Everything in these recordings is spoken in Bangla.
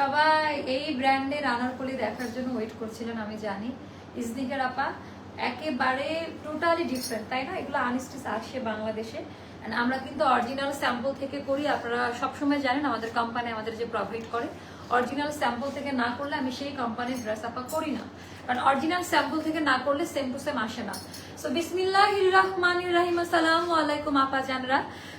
সবাই এই ব্র্যান্ডের আনারকলি দেখার জন্য ওয়েট করছিলেন, আমি জানি। ইসদিকের আপা, একেবারে টোটালি ডিফারেন্ট তাই না? এগুলো আনস্টিচ আসে বাংলাদেশে। আমরা কিন্তু অরিজিনাল স্যাম্পল থেকে করি, আপনারা সবসময় জানেন আমাদের কোম্পানি আমাদের যে প্রফিট করে। অরিজিনাল স্যাম্পল থেকে না করলে আমি সেই কোম্পানির ড্রেস আপা করি না। কারণ অরিজিনাল স্যাম্পল থেকে না করলে সেম টু সেম আসে না। সো বিসমিল্লাহ রহমান রাহিম, আসসালামু আলাইকুম আপা জানরা।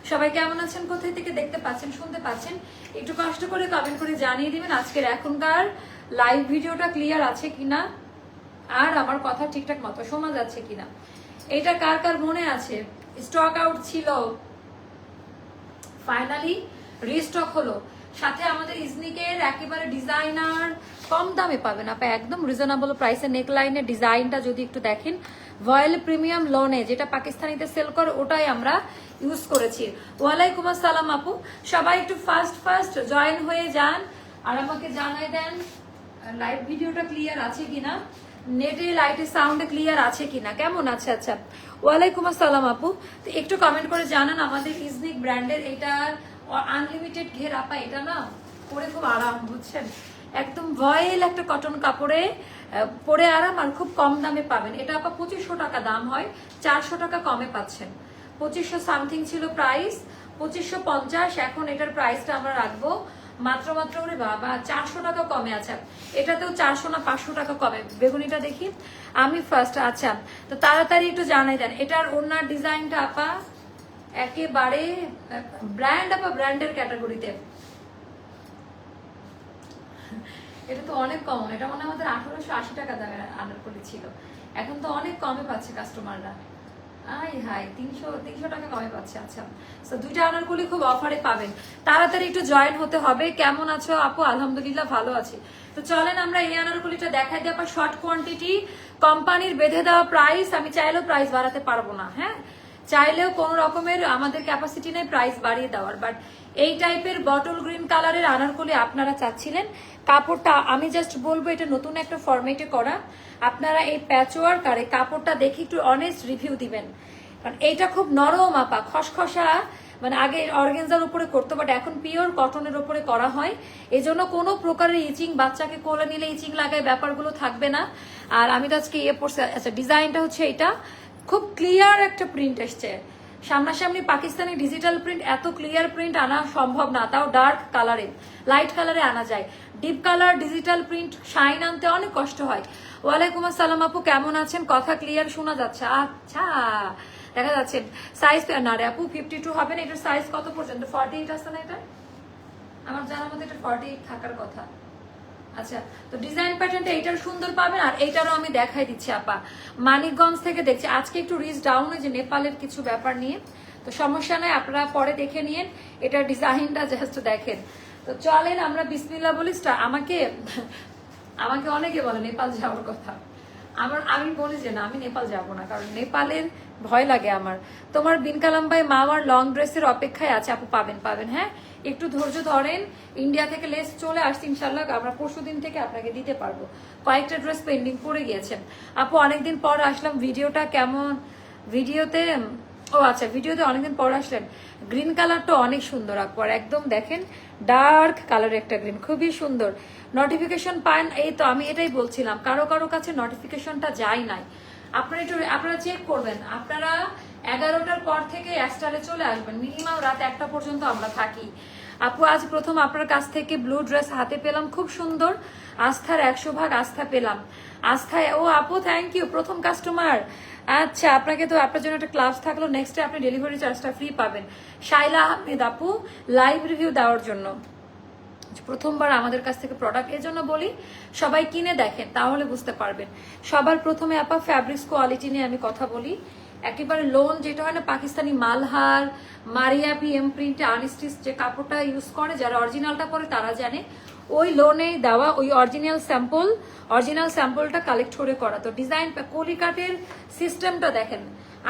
সবাই কেমন আছেন? কোথায় থেকে দেখতে পাচ্ছেন, শুনতে পাচ্ছেন? একটু কষ্ট করে কমেন্ট করে জানিয়ে দিবেন আজকের এখনকার লাইভ ভিডিওটা ক্লিয়ার আছে কিনা? আর আমার কথা ঠিকঠাক মতো শোনা যাচ্ছে কিনা? এটা কার কার মনে আছে? স্টক আউট ছিল। ফাইনালি রিস্টক হলো। সাথে আমাদের ইজনিকের একেবারে ডিজাইনার কম দামে পাবেন। আপনি একদম রিজনেবল প্রাইসে নেকলাইনের ডিজাইনটা যদি একটু দেখেন ভয়েল প্রিমিয়াম লোনে যেটা পাকিস্তানিতে সেল করে, ওটাই আমরা ইউজ করেছি। ওয়ালাইকুম আসসালাম আপু। সবাই একটু ফার্স্ট ফার্স্ট জয়েন হয়ে যান। আর আমাকে জানাই দেন লাইভ ভিডিওটা ক্লিয়ার আছে কিনা? নেটে লাইটে সাউন্ডে ক্লিয়ার আছে কিনা? কেমন আছে? আচ্ছা ওয়ালাইকুম আসসালাম আপু। তো একটু কমেন্ট করে জানান আমাদের ইজনিক ব্র্যান্ডের এটার আনলিমিটেড ঘের আপা এটা না পরে খুব আরাম, বুঝছেন? একদম ভয়েল একটা কটন কাপড়ে পরে আরাম আর খুব কম দামে পাবেন। এটা আপা পঁচিশশো টাকা দাম হয়, চারশো টাকা কমে পাচ্ছেন। পঁচিশশো সামথিং ছিল প্রাইস পঁচিশশো পঞ্চাশ, এখন এটার প্রাইসটা আমরা রাখব মাত্র মাত্র করে বাবা, চারশো টাকা কমে আছে। এটাতেও চারশো না পাঁচশো টাকা কমে। বেগুনিটা দেখি। আমি ফার্স্ট আচ্ছা তো তাড়াতাড়ি একটু জানাই দেন। এটার ওনার ডিজাইনটা আপা একেবারে ব্র্যান্ড আপা ব্র্যান্ডের ক্যাটাগরিতে এটা তো অনেক কম, এটা মনে আমাদের আঠারোশো আশি টাকা দামে আনার ছিল এখন তো অনেক কমে পাচ্ছে কাস্টমাররা আই হাই তিনশো তিনশো টাকা কমে পাচ্ছে আচ্ছা। তো দুইটা আনারকুলি খুব অফারে পাবেন। তাড়াতাড়ি একটু জয়েন হতে হবে। কেমন আছো আপু? আলহামদুলিল্লাহ ভালো আছি। তো চলেন আমরা এই আনারকুলিটা দেখাই দিই আপনার শর্ট কোয়ান্টিটি কোম্পানির বেঁধে দেওয়া প্রাইস আমি চাইলেও প্রাইস বাড়াতে পারব না হ্যাঁ? চাইলেও কোনো রকমের আমাদের ক্যাপাসিটি নেই প্রাইস বাড়িয়ে দেওয়ার বাট এই টাইপের বটল গ্রিন কালারের আনারকলি আপনারা চাচ্ছিলেন। কাপড়টা আমি জাস্ট বলব, এটা নতুন একটা ফরম্যাটে করা। আপনারা এই প্যাচওয়ার্ক আর এই কাপড়টা দেখে একটু অনেস্ট রিভিউ দিবেন। কারণ এইটা খুব নরম আপা, খসখসা মানে আগে অর্গেনজার উপরে করতো বাট এখন পিওর কটনের উপরে করা হয়। এই জন্য কোনো প্রকারের ইচিং বাচ্চাকে কোলে নিলে ইচিং লাগায় ব্যাপারগুলো থাকবে না। আর আমি তো আজকে ইয়ে পড়ছি আচ্ছা ডিজাইনটা হচ্ছে এটা। খুব ক্লিয়ার একটা প্রিন্ট এসছে। সামনাসামনি পাকিস্তানি ডিজিটাল প্রিন্ট এত ক্লিয়ার প্রিন্ট আনা সম্ভব না, তাও ডার্ক কালারে লাইট কালারে আনা যায়। Deep colour digital print shine আনতে অনেক কষ্ট হয়। ওয়ালাইকুম আসসালাম আপু, কেমন আছেন? কথা ক্লিয়ার শোনা যাচ্ছে। আচ্ছা দেখা যাচ্ছে। সাইজ না রে আপু ফিফটি টু হবে না, এটার সাইজ কত পর্যন্ত? ফর্টি এইট আসছে না এটা? আমার জানার মধ্যে এটা ফর্টি এইট থাকার কথা। আচ্ছা তো ডিজাইন প্যাটার্নটা এইটার সুন্দর পাবেন আর এইটারও আমি দেখাই দিচ্ছি, আপা। মানিকগঞ্জ থেকে দেখছি, আজকে একটু রিচ ডাউন হয়েছে নেপালের কিছু ব্যাপার নিয়ে। তো সমস্যা নাই, আপনারা পরে দেখে নিন এটার ডিজাইনটা জাস্ট দেখেন। তো চলেন, আমরা বিসমিল্লা বলি আমাকে আমাকে অনেকে বলে নেপাল যাওয়ার কথা। আমার, আমি বলি যে না, আমি নেপাল যাব না, কারণ নেপালের ভয় লাগে আমার। তোমার বিনকালাম্বাই মামার লং ড্রেসের অপেক্ষায় আছে, আপু, পাবেন পাবেন হ্যাঁ? একটু ধৈর্য ধরেন ইন্ডিয়া থেকে লেস চলে আসছি ইনশাল্লাহ আমরা পরশু দিন থেকে আপনাকে দিতে পারব। কয়েকটা ড্রেস পেন্ডিং পড়ে গিয়েছেন আপু, অনেকদিন পর আসলাম, ভিডিওটা কেমন? ভিডিওতে, ও আচ্ছা ভিডিওতে অনেকদিন পর আসলেন। গ্রিন কালারটা অনেক সুন্দর আপু একদম দেখেন ডার্ক কালার একটা গ্রিন খুবই সুন্দর। নোটিফিকেশন পান, এই তো আমি এটাই বলছিলাম, কারও কারও কাছে নোটিফিকেশনটা যায় নাই। আপনারা একটু, আপনারা চেক করবেন। আপনারা এগারোটার পর থেকে অ্যাস্টারে চলে আসবেন। মিনিমাম রাত একটা পর্যন্ত আমরা থাকি। আপু, আজ প্রথম আপনার কাছ থেকে ব্লু ড্রেস হাতে পেলাম, খুব সুন্দর। আস্থার একশো ভাগ আস্থা পেলাম। আস্থায়, ও আপু থ্যাংক ইউ প্রথম কাস্টমার আচ্ছা আপনাকে তো আপনার জন্য একটা ক্লাস থাকল। নেক্সট আপনি ডেলিভারি চার্জটা ফ্রি পাবেন। শাইলা আহমেদ আপু লাইভ রিভিউ দেওয়ার জন্য। প্রথমবার আমাদের কাছ থেকে প্রোডাক্টের জন্য বলি, সবাই কিনে দেখেন, তাহলে বুঝতে পারবেন। সবার প্রথমে আপা ফ্যাব্রিক্স কোয়ালিটি নিয়ে আমি কথা বলি। একেবারে লোন যেটা হয় না, পাকিস্তানি মালহার মারিয়া পি এম প্রিন্টে আনস্টিচ যে কাপড়টা ইউজ করে, যারা অরিজিনালটা পরে তারা জানে। ওই লোনে দেওয়া, ওই অরিজিনাল স্যাম্পল অরিজিনাল স্যাম্পলটা কালেক্ট করে করা। তো ডিজাইন কলিকাটের সিস্টেমটা দেখেন।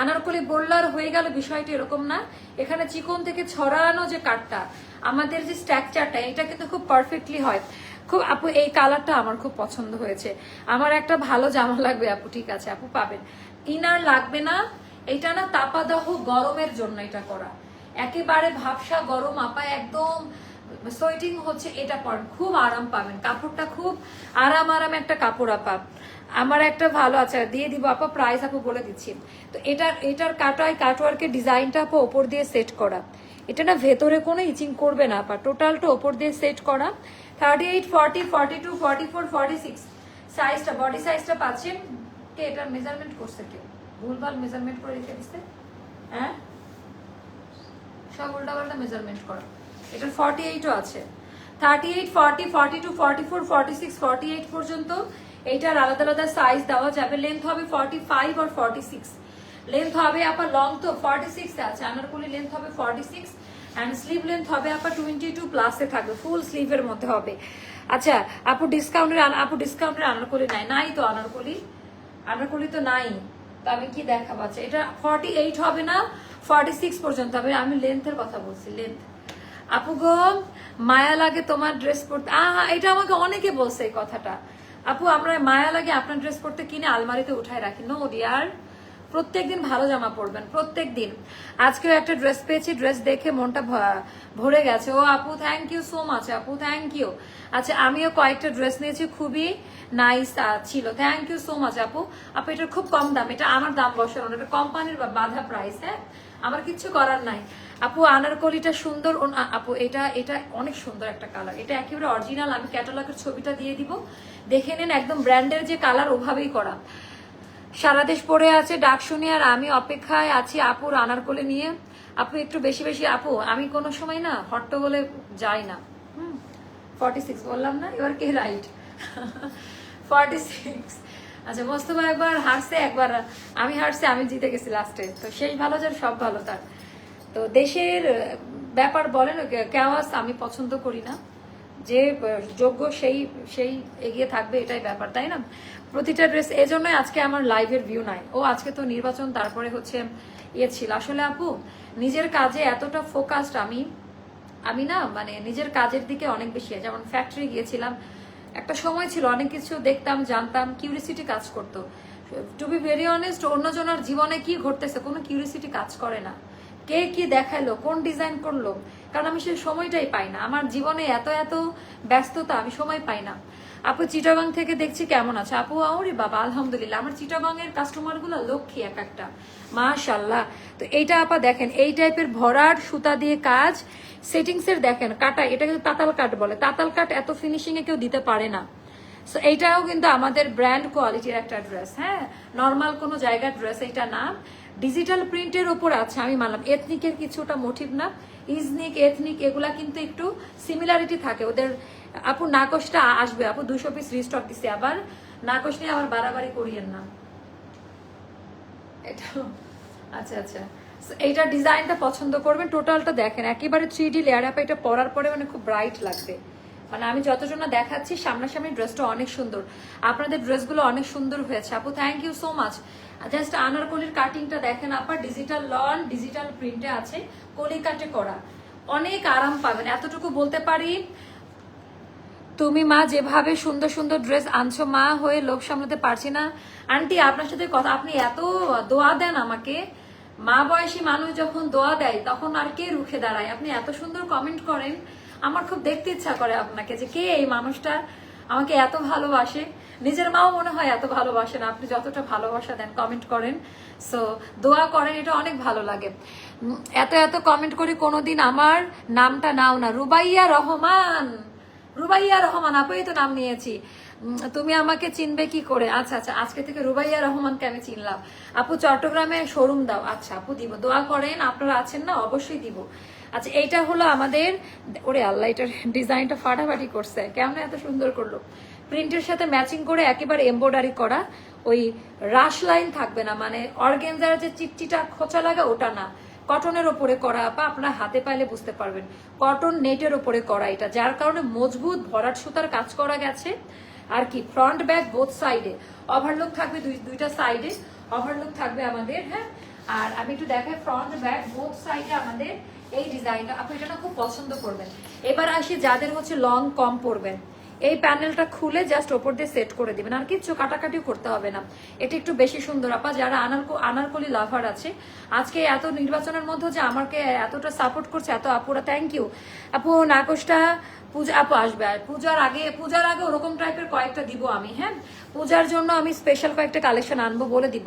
আনারকলি বোল্লার হয়ে গেল, বিষয়টি এরকম না। এখানে চিকন থেকে ছড়ানো যে কাঠটা আমাদের যে স্ট্রাকচারটা এটা কিন্তু খুব পারফেক্টলি হয়। খুব আপু, এই কালারটা আমার খুব পছন্দ হয়েছে। আমার একটা ভালো জামা লাগবে, আপু, ঠিক আছে, আপু পাবেন। ইনার লাগবে না, এটা না তাপাদাহ গরমের জন্য এটা করা। একেবারে ভাবসা গরম আপা একদম সোয়েটিং হচ্ছে, এটা পরেন। খুব আরাম পাবেন, কাপড়টা খুব আরাম আরাম একটা কাপড় আপা। আমার একটা ভালো আছে, দিয়ে দিব আপা প্রাইস আপু বলে দিচ্ছি। তো এটার এটার কাটাই কাটওয়ার্কের ডিজাইনটা আপা ওপর দিয়ে সেট করা। এটা না ভেতরে কোনো ইচিং করবে না আপা টোটালটা ওপর দিয়ে সেট করা। Thirty eight forty forty two forty four forty six সাইজটা বডি সাইজটা পাচ্ছেন কে? এটার মেজারমেন্ট করছে কেউ ভুলভাল মেজারমেন্ট করে রেখে দিচ্ছে হ্যাঁ? সব উল্টাপাল্টা মেজারমেন্ট করা। এটার ফর্টি এইটও আছে। Thirty eight forty forty two forty four forty six forty eight পর্যন্ত এইটার আলাদা আলাদা সাইজ দেওয়া যাবে। লেন্থ হবে ফর্টি ফাইভ আর ফর্টি সিক্স লেন্থ হবে আপনার লং তো ফর্টি সিক্স আছে। আনারকুলি লেন্থ হবে forty six and sleeve length হবে আপনার টোয়েন্টি টু প্লাসে থাকবে। ফুল স্লিভের মধ্যে হবে। আচ্ছা আপু ডিসকাউন্টের আপু ডিসকাউন্টের আনারকলি নাই। নাই তো আনারকলি? আনারকলি তো নাই। তো আমি কি দেখাবো? আচ্ছা এটা ফর্টি এইট হবে না ফর্টি সিক্স পর্যন্ত হবে। আমি লেন্থের কথা বলছি লেন্থ আপু গো, মায়া লাগে তোমার ড্রেস পরতে। আহা, এটা আমাকে অনেকে বলছে এই কথাটা। আপু, আমরা মায়া লাগে আপনার ড্রেস পরতে কিনে আলমারিতে উঠায় রাখি। নো ডিয়ার প্রত্যেকদিন ভালো জামা পরবেন প্রত্যেক দিন আজকেও একটা ড্রেস পেয়েছি ড্রেস দেখে মনটা ভরে গেছে। ও আপু থ্যাংক ইউ সো মাচ আপু থ্যাংক ইউ আচ্ছা আমিও কয়েকটা ড্রেস নিয়েছি, খুবই নাইস ছিল। থ্যাংক ইউ সো মাচ আপু। আপু, এটার খুব কম দাম, এটা আমার দাম বসানো, এটা কোম্পানির বাধা প্রাইস হ্যাঁ? আমার কিচ্ছু করার নাই। আপু, আনারকলিটা সুন্দর আপু, এটা এটা অনেক সুন্দর একটা কালার এটা একেবারে অরিজিনাল আমি ক্যাটালগের ছবিটা দিয়ে দিব। দেখে নিন, একদম ব্র্যান্ডের যে কালার ওভাবেই করা। সারা দেশ পড়ে আছে, ডাক শুনি আর আমি অপেক্ষায় আছি আপুর আনারকলি নিয়ে। আপু একটু বেশি বেশি, আপু, আমি কোনো সময় না হট্টগোলে যাই না। হুম ফর্টি সিক্স বললাম না, এবার কে রাইট ফর্টি সিক্স আচ্ছা মোস্তফা একবার হারছে, একবার আমি হারছে, আমি জিতে গেছি লাস্টে তো শেষ ভালো যার, সব ভালো তার। তো দেশের ব্যাপার বলেন কেওয়াস আমি পছন্দ করি না। যে যোগ্য সেই সেই এগিয়ে থাকবে এটাই ব্যাপার, তাই না? প্রতিটা ড্রেস এজন্যই আজকে আমার লাইভের ভিউ নাই। ও আজকে তো নির্বাচন, তারপরে হচ্ছে ইয়ে ছিল। আসলে আপু, নিজের কাজে এতটা ফোকাসড আমি আমি না মানে নিজের কাজের দিকে অনেক বেশি যেমন ফ্যাক্টরি গিয়েছিলাম, একটা সময় ছিল, অনেক কিছু দেখতাম, জানতাম কিউরিসিটি কাজ করতো। টু বি ভেরি অনেস্ট অন্যজনের জীবনে কি ঘটতেছে, কোনো কিউরিসিটি কাজ করে না। কে কি দেখাল কোন ডিজাইন করল কারণ আমি সেই সময়টাই পাই না। আমার জীবনে এত এত ব্যস্ততা আমি সময় পাই না। আপু চিটাগাং থেকে দেখছি কেমন আছে? আপু আউরি বাবা, আলহামদুলিল্লাহ। আমার চিটাগাং এর কাস্টমারগুলো লক্ষ্মী এক একটা। মাশাল্লাহ তো এইটা আপা দেখেন, এই টাইপের ভরার সুতা দিয়ে কাজ সেটিংস এর দেখেন, কাটা, এটা কিন্তু তাতাল কাট বলে। তাতাল কাট এত ফিনিশিং এ কেউ দিতে পারে না। সো এইটাও কিন্তু আমাদের ব্র্যান্ড কোয়ালিটির একটা ড্রেস হ্যাঁ? নর্মাল কোনো জায়গার ড্রেস এটা না ডিজিটাল প্রিন্টের ওপর আছে আমি মানলাম। এথনিকের কিছুটা মোটিভ না। ইজনিক এথনিক এগুলা কিন্তু একটু সিমিলারিটি থাকে। ওদের আপু নাকশটা আসবে। আপু দুশো পিস রিস্টক দিছে আবার। নাকশ নিয়ে আবার বাড়াবাড়ি করিয়েন না। এটা আচ্ছা আচ্ছা। So, এইটার ডিজাইনটা পছন্দ করবেন। টোটালটা দেখেন একেবারে থ্রি ডি লেয়ার আপ এটা পরার পরে মানে খুব ব্রাইট লাগবে। মানে আমি যতজন দেখাচ্ছি, সামনাসামনি ড্রেসটা অনেক সুন্দর। আপনাদের ড্রেসগুলো অনেক সুন্দর হয়েছে। আপু thank you so much just আনারকলির কাটিংটা দেখেন আপনার ডিজিটাল লন ডিজিটাল প্রিন্টে আছে কলি কাটে করা। অনেক আরাম পাবেন। এতটুকু বলতে পারি, তুমি মা যেভাবে সুন্দর সুন্দর ড্রেস আনছো, মা হয়ে লোক সামলাতে পারছি না। আন্টি, আপনার সাথে কথা, আপনি এত দোয়া দেন আমাকে। মা বয়সী মানুষ যখন দোয়া দেয়, তখন আর কে রুখে দাঁড়ায়? আপনি এত সুন্দর কমেন্ট করেন। আমার খুব দেখতে ইচ্ছা করে আপনাকে যে কে এই মানুষটা আমাকে এত ভালোবাসে। নিজের মাও মনে হয় এত ভালোবাসে না। আপনি যতটা ভালোবাসা দেন কমেন্ট করেন। সো দোয়া করেন, এটা অনেক ভালো লাগে। এত এত কমেন্ট করি কোনোদিন আমার নামটা নাও না। রুবাইয়া রহমান। রুবাইয়া রহমান আপুই তো নাম নিয়েছি। তুমি আমাকে চিনবে কি করে? আচ্ছা আচ্ছা আজকে থেকে রুবাইয়া রহমানকে আমি চিনলাম। আপু, চট্টগ্রামে শোরুম দাও। আচ্ছা আপু, দিব। দোয়া করেন, আপনারা আছেন না, অবশ্যই দিব। আচ্ছা এইটা হলো আমাদের, ওরে আল্লাহ, এটার ডিজাইনটা ফাটাফাটি করছে। কেমন এত সুন্দর করল? প্রিন্টের সাথে ম্যাচিং করে একেবারে এমব্রয়ডারি করা, ওই রাশ লাইন থাকবে না মানে অর্গেনজার যে চিটচিটা খোঁচা লাগা, ওটা না। কটনের ওপরে করা বা আপনার হাতে পাইলে বুঝতে পারবেন। কটন নেটের ওপরে করা এটা, যার কারণে মজবুত ভরাট সুতার কাজ করা গেছে। আর কি ফ্রন্ট ব্যাক বোথ সাইডে ওভারলুক থাকবে দুই, দুইটা সাইডে ওভারলুক থাকবে আমাদের হ্যাঁ? আর আমি একটু দেখাই ফ্রন্ট ব্যাক বোথ সাইডে আমাদের এই ডিজাইনটা আপনি এটা খুব পছন্দ করবেন। এবার আসি যাদের হচ্ছে লং কম পরবেন। এই প্যানেলটা খুলে জাস্ট ওপর দিয়ে সেট করে দিবেন। আর কিচ্ছু কাটাকাটিও করতে হবে না। এটা একটু বেশি সুন্দর। আপা, যারা আনার আনারকলি লাভার আছে, আজকে এত নির্বাচনের মধ্যে যে আমাকে এতটা সাপোর্ট করছে, এত আপুরা থ্যাংক ইউ আপু নাকশটা পূজা আপু আসবে। আর পূজার আগে পূজার আগে ওরকম টাইপের কয়েকটা দিব আমি হ্যাঁ? পূজার জন্য আমি স্পেশাল কয়েকটা কালেকশন আনব বলে দিব।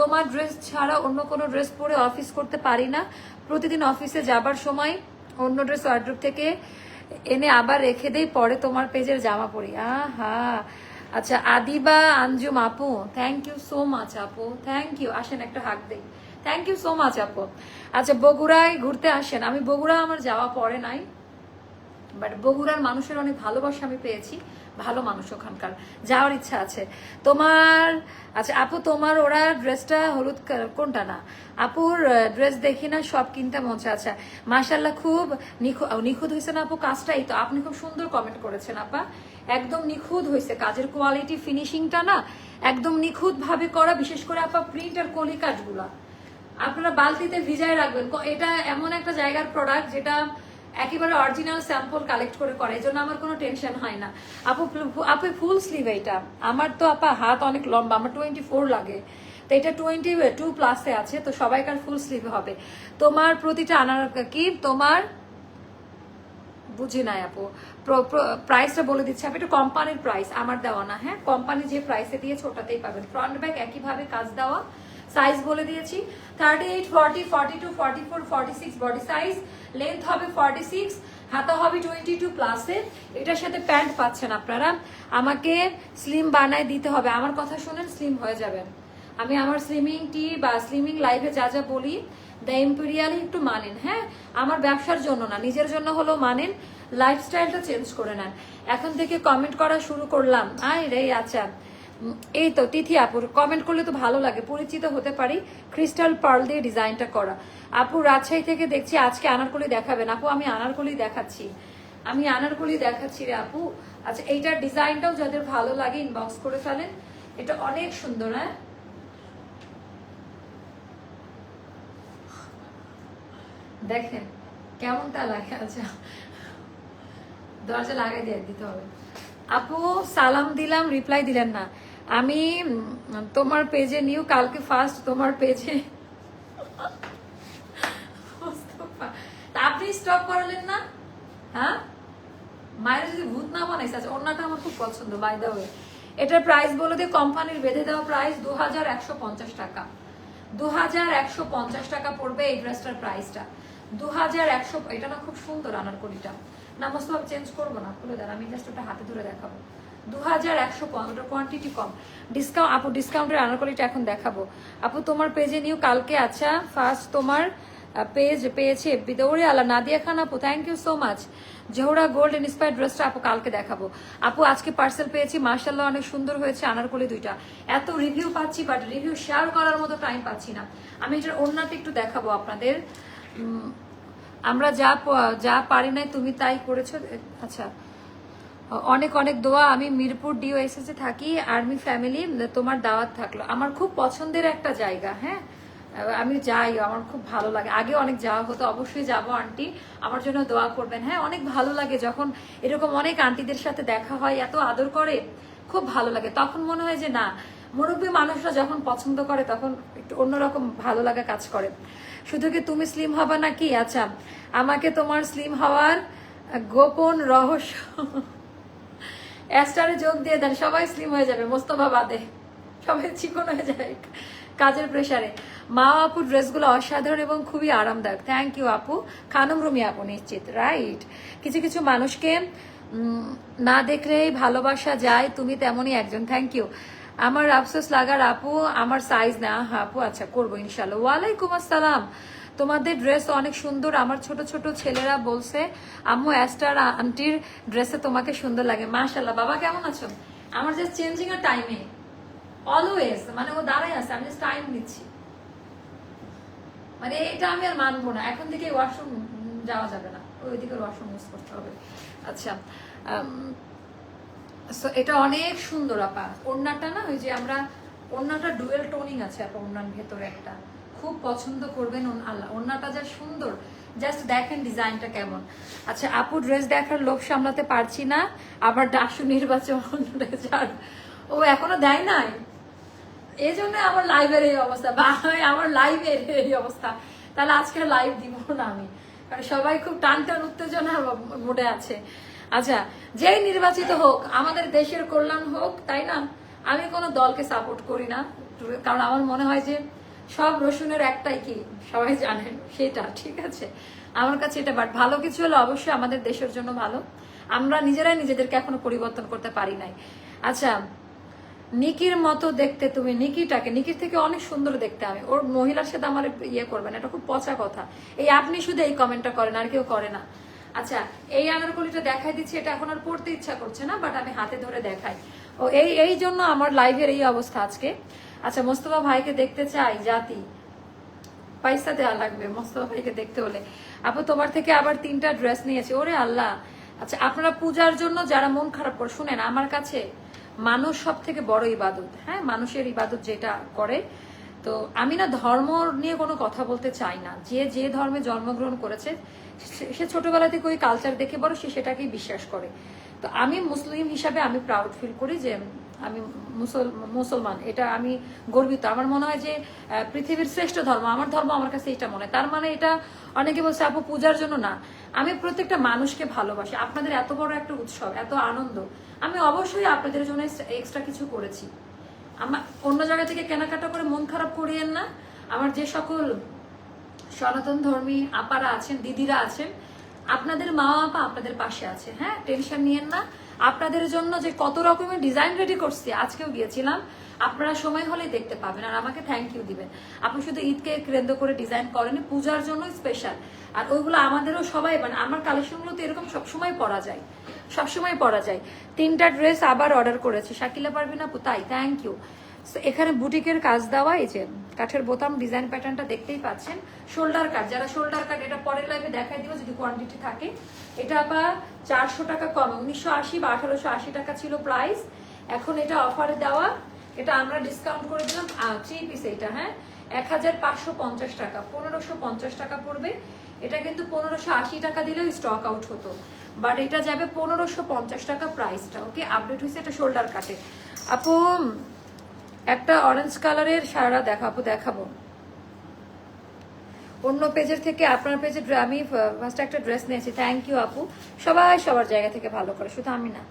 তোমার ড্রেস ছাড়া অন্য কোনো ড্রেস পরে অফিস করতে পারি না। প্রতিদিন অফিসে যাবার সময় অন্য ড্রেস ওয়ার্ড্রোপ থেকে এনে আবার রেখে দেই, পরে তোমার পেজের জামা পরি। আহা। আচ্ছা আদিবা আঞ্জুম আপু থ্যাংক ইউ সো মাচ আপু থ্যাংক ইউ আসেন, একটা হাক দেই। থ্যাংক ইউ সো মাচ আপু। আচ্ছা বগুড়ায় ঘুরতে আসেন। আমি বগুড়া আমার যাওয়া পরে নাই। বাট বগুড়ার মানুষের অনেক ভালোবাসা আমি পেয়েছি। ভালো মানুষ ওখানকার। যাওয়ার ইচ্ছা আছে। তোমার আচ্ছা আপু, তোমার ওরা ড্রেসটা হলুদ কোনটা না? আপুর ড্রেস দেখি না, সব কিনতে মজা আচ্ছা মাশাল্লাহ খুব নিখু- নিখুঁত হয়েছে না আপু কাজটাই তো। আপনি খুব সুন্দর কমেন্ট করেছেন, আপা। একদম নিখুঁত হয়েছে কাজের কোয়ালিটি ফিনিশিংটা না একদম নিখুঁত ভাবে করা, বিশেষ করে আপা প্রিন্ট আর কলি কাজগুলা। আপনারা বালতিতে ভিজায় রাখবেন। এটা এমন একটা জায়গার প্রোডাক্ট যেটা একেবারে অরিজিনাল স্যাম্পল কালেক্ট করে করে এই জন্য আমার কোনো টেনশন হয় না। আপু আপু ফুল স্লিভ এটা আমার তো আপা হাত অনেক লম্বা, আমার টোয়েন্টি ফোর লাগে। তো এটা টোয়েন্টি টু প্লাসে আছে, তো সবাইকার ফুল স্লিভ হবে। তোমার প্রতিটা আনার কি? তোমার, বুঝি নাই আপু। প্রাইসটা বলে দিচ্ছি আপনি এটা কোম্পানির প্রাইস আমার দেওয়া না হ্যাঁ? কোম্পানি যে প্রাইসে দিয়েছে, ওটাতেই পাবেন। ফ্রন্ট ব্যাক একইভাবে কাজ দেওয়া সাইজ বলে দিয়েছি। Thirty eight forty forty two forty four forty six body size length হবে ফর্টি সিক্স হাতা হবে টোয়েন্টি টু প্লাসে এটার সাথে প্যান্ট পাচ্ছেন আপনারা। আমাকে স্লিম বানায় দিতে হবে। আমার কথা শুনেন স্লিম হয়ে যাবেন। আমি আমার স্লিমিং টি বা স্লিমিং লাইভে যা যা বলি দ্য ইম্পেরিয়ালি একটু মানেন হ্যাঁ? আমার ব্যবসার জন্য না, নিজের জন্য হলেও মানেন। লাইফস্টাইলটা চেঞ্জ করে নেন। এখন থেকে কমেন্ট করা শুরু করলাম। আয় রে আচ্ছা। এই তো তিথি আপুর কমেন্ট করলে তো ভালো লাগে, পরিচিত হতে পারি। ক্রিস্টাল পার্ল দিয়ে ডিজাইনটা করা। আপু, রাজশাহী থেকে দেখছি আজকে আনারকলি দেখাবেন। আপু, আমি আনারকলি দেখাচ্ছি। আমি আনারকলি দেখাচ্ছি রে আপু। আচ্ছা এইটার ডিজাইনটাও যাদের ভালো লাগে ইনবক্স করে ফেলেন। এটা অনেক সুন্দর হ্যাঁ? দেখেন, কেমন তা লাগে আচ্ছা। দরজা লাগাই দিয়ে দিতে হবে। আপু, সালাম দিলাম রিপ্লাই দিলেন না। আমি তোমার পেজে নিউ, কালকে ফার্স্ট তোমার পেজে আপনি স্টপ করালেন না? হ্যাঁ? মায়ের যদি ভূত না বানাইছে আচ্ছা অন্যটা আমার খুব পছন্দ বাই দা ওয়ে এটার প্রাইস বলে দিয়ে কোম্পানির বেঁধে দেওয়া প্রাইস দু হাজার একশো পঞ্চাশ টাকা। দু হাজার একশো পঞ্চাশ টাকা পড়বে এই ড্রেসটার প্রাইসটা দু হাজার একশো, এটা না খুব সুন্দর আনারকলিটা। না, মোস্তফা চেঞ্জ করব না। খুলে দেন আমি জাস্ট ওটা হাতে ধরে দেখাবো। দু হাজার একশো কোয়ান্টিটি কম। ডিসকাউন্ট আপু ডিসকাউন্টের আনারকলিটা এখন দেখাবো। আপু, তোমার পেজে নিউ কালকে আচ্ছা ফার্স্ট তোমার পেজ পেয়েছে বিদৌড়ে আলা নাদিয়া খান আপু thank you so much Zohra gold inspire ড্রেসটা আপু কালকে দেখাবো। আপু, আজকে পার্সেল পেয়েছি মার্শাল্লাহ অনেক সুন্দর হয়েছে আনারকলি দুইটা। এত রিভিউ পাচ্ছি বাট রিভিউ শেয়ার করার মতো টাইম পাচ্ছি না। আমি এটার অন্যটা একটু দেখাবো আপনাদের। আমরা যা যা পারি নাই, তুমি তাই করেছ আচ্ছা। অনেক অনেক দোয়া। আমি মিরপুর ডিওএসএস এ থাকি, আর্মি ফ্যামিলি, তোমার দাওয়াত থাকল। আমার খুব পছন্দের একটা জায়গা হ্যাঁ? আমি যাই, আমার খুব ভালো লাগে। আগে অনেক যাওয়া হতো, অবশ্যই যাব, আন্টি। আমার জন্য দোয়া করবেন হ্যাঁ? অনেক ভালো লাগে যখন এরকম অনেক আন্টিদের সাথে দেখা হয়, এত আদর করে, খুব ভালো লাগে। তখন মনে হয় যে, না, মুরব্বী মানুষরা যখন পছন্দ করে, তখন একটু অন্যরকম ভালো লাগা কাজ করে। শুধু কি তুমি স্লিম হবা নাকি? আচ্ছা আমাকে তোমার স্লিম হওয়ার গোপন রহস্য অ্যাস্টারে যোগ দিয়ে দেন, সবাই স্লিম হয়ে যাবে, মোস্তফা বাদে। সবাই চিকন হয়ে যায়, কাজের প্রেসারে মা আপু ড্রেসগুলো অসাধারণ এবং খুবই আরামদায়ক। থ্যাংক ইউ আপু। খানম রুমি আপু, নিশ্চিত রাইট কিছু কিছু মানুষকে না দেখলেই ভালোবাসা যায়, তুমি তেমনই একজন। থ্যাংক ইউ আমার আফসোস লাগার আপু, আমার সাইজ না। হ্যাঁ আপু আচ্ছা করব ইনশাল্লাহ ওয়ালাইকুম আসসালাম। তোমাদের ড্রেস অনেক সুন্দর। আমার ছোট ছোট ছেলেরা বলছে, আম্মু অ্যাস্টার আন্টির ড্রেসে তোমাকে সুন্দর লাগে। মাশাল্লাহ বাবা কেমন আছো? আমার জাস্ট চেঞ্জিং এর টাইমে অলওয়েজ মানে ও দাঁড়াই আছে, আমি জাস্ট টাইম নিচ্ছি। মানে এটা আমি আর মানবো না। এখন থেকে ওয়াশরুম যাওয়া যাবে না। ওই ওইদিকে ওয়াশরুম ইউজ করতে হবে। আচ্ছা এটা অনেক সুন্দর, আপা। ওড়নাটা না, ওই যে আমরা, ওড়নাটা ডুয়েল টোনিং আছে, আপা, ওড়নার ভেতরে একটা। খুব পছন্দ করবেন ওন- আল্লাহ। ওড়নাটা যা সুন্দর। জাস্ট দেখেন ডিজাইনটা কেমন। আচ্ছা আপু ড্রেস দেখার লোক সামলাতে পারছি না। আবার ডাসু নির্বাচন ও এখনও দেয় নাই। এই জন্য আমার লাইভের এই অবস্থা। আমার লাইভের এই অবস্থা। তাহলে আজকে লাইভ দিব না আমি। কারণ সবাই খুব টান টান উত্তেজনার মোডে আছে। আচ্ছা যেই নির্বাচিত হোক, আমাদের দেশের কল্যাণ হোক, তাই না? আমি কোনো দলকে সাপোর্ট করি না। কারণ আমার মনে হয় যে সব রসুনের একটাই কি? সবাই জানেন সেটা, ঠিক আছে? আমার কাছে এটা বাট ভালো কিছু হলে অবশ্যই আমাদের দেশের জন্য ভালো। আমরা নিজেরাই নিজেদেরকে এখনও পরিবর্তন করতে পারি নাই। আচ্ছা নিকির মতো দেখতে তুমি, নিকিটাকে, নিকির থেকে অনেক সুন্দর দেখতে আমি। ওর মহিলার সাথে আমার ইয়ে করবেন এটা খুব পচা কথা। এই আপনি শুধু এই কমেন্টটা করেন, আর কেউ করে না। আচ্ছা এই আনারকলিটা দেখাই দিচ্ছি, এটা এখন আর পড়তে ইচ্ছা করছে না বাট আমি হাতে ধরে দেখাই। ও, এই এই জন্য আমার লাইভের এই অবস্থা আজকে। আচ্ছা মোস্তফা ভাইকে দেখতে চাই, জাতি। পয়সা দেওয়া লাগবে মোস্তফা ভাইকে দেখতে হলে। আপু, তোমার থেকে আবার তিনটা ড্রেস নিয়েছি। ওরে আল্লাহ। আচ্ছা আপনারা পূজার জন্য যারা মন খারাপ করে, শুনেন, আমার কাছে মানুষ সব থেকে বড় ইবাদত। হ্যাঁ মানুষের ইবাদত যেটা করে। তো আমি না ধর্ম নিয়ে কোনো কথা বলতে চাই না। যে যে ধর্মে জন্মগ্রহণ করেছে, সে- ছোটবেলা থেকে ওই কালচার দেখে বড়, সে সেটাকেই বিশ্বাস করে। তো আমি মুসলিম হিসাবে আমি প্রাউড ফিল করি যে আমি মুসল- মুসলমান, এটা আমি গর্বিত। আমার মনে হয় যে পৃথিবীর শ্রেষ্ঠ ধর্ম, আমার ধর্ম আমার কাছে এটা মনে হয়। তার মানে এটা অনেকে বলছে, আপু, পূজার জন্য না। আমি প্রত্যেকটা মানুষকে ভালোবাসি। আপনাদের এত বড় একটা উৎসব, এত আনন্দ। আমি অবশ্যই আপনাদের জন্য এক্সট্রা কিছু করেছি। আমার অন্য জায়গা থেকে কেনাকাটা করে মন খারাপ করিয়েন না। আমার যে সকল সনাতন ধর্মী আপারা আছেন, দিদিরা আছেন আপনাদের মা আপা আপনাদের পাশে আছে হ্যাঁ? টেনশন নিয়েন না। আপনাদের জন্য যে কত রকমের ডিজাইন রেডি করছি, আজকেও গিয়েছিলাম। আপনারা সময় হলেই দেখতে পাবেন আর আমাকে থ্যাংক ইউ দিবেন। আপনি শুধু ঈদকে কেন্দ্র করে ডিজাইন করেন, পূজার জন্য স্পেশাল আর ওইগুলো আমাদেরও সবাই মানে আমার কালেকশনগুলো তো এরকম সবসময় পরা যায়। সবসময় পরা যায়। তিনটা ড্রেস আবার অর্ডার করেছি। শাকিলা পারবি না তাই থ্যাংক ইউ এখানে বুটিকের কাজ দেওয়া, এই যে কাঠের বোতাম ডিজাইন প্যাটার্নটা দেখতেই পাচ্ছেন। শোল্ডার কাট যারা শোল্ডার কাট এটা পরের লাইভে দেখাই দিব যদি কোয়ান্টিটি থাকে। এটা আবার চারশো টাকা কম, উনিশশো আশি বা আঠারোশো আশি টাকা ছিল প্রাইস এখন এটা অফারে দেওয়া, এটা আমরা ডিসকাউন্ট করে দিলাম। থ্রি পিস এটা হ্যাঁ? এক হাজার পাঁচশো পঞ্চাশ টাকা, পনেরোশো পঞ্চাশ টাকা পড়বে। এটা কিন্তু পনেরোশো আশি টাকা দিলেও স্টক আউট হতো। বাট এটা যাবে পনেরোশো পঞ্চাশ টাকা প্রাইসটা ওকে আপডেট হয়েছে এটা শোল্ডার কাটে আপু একটা অরেঞ্জ কালারের সারা দেখাবো দেখাবো। অন্য পেজের থেকে আপনার পেজে আমি ফার্স্ট একটা ড্রেস নিয়েছি। থ্যাংক ইউ আপু। সবাই সবার জায়গা থেকে ভালো করে। শুধু আমি না।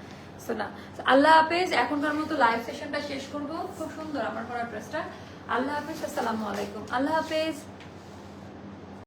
সো না। আল্লাহ হাফেজ, এখনকার মতো লাইভ সেশনটা শেষ করব। খুব সুন্দর আমার পরা ড্রেসটা আল্লাহ হাফেজ, আসসালামু আলাইকুম। আল্লাহ হাফেজ।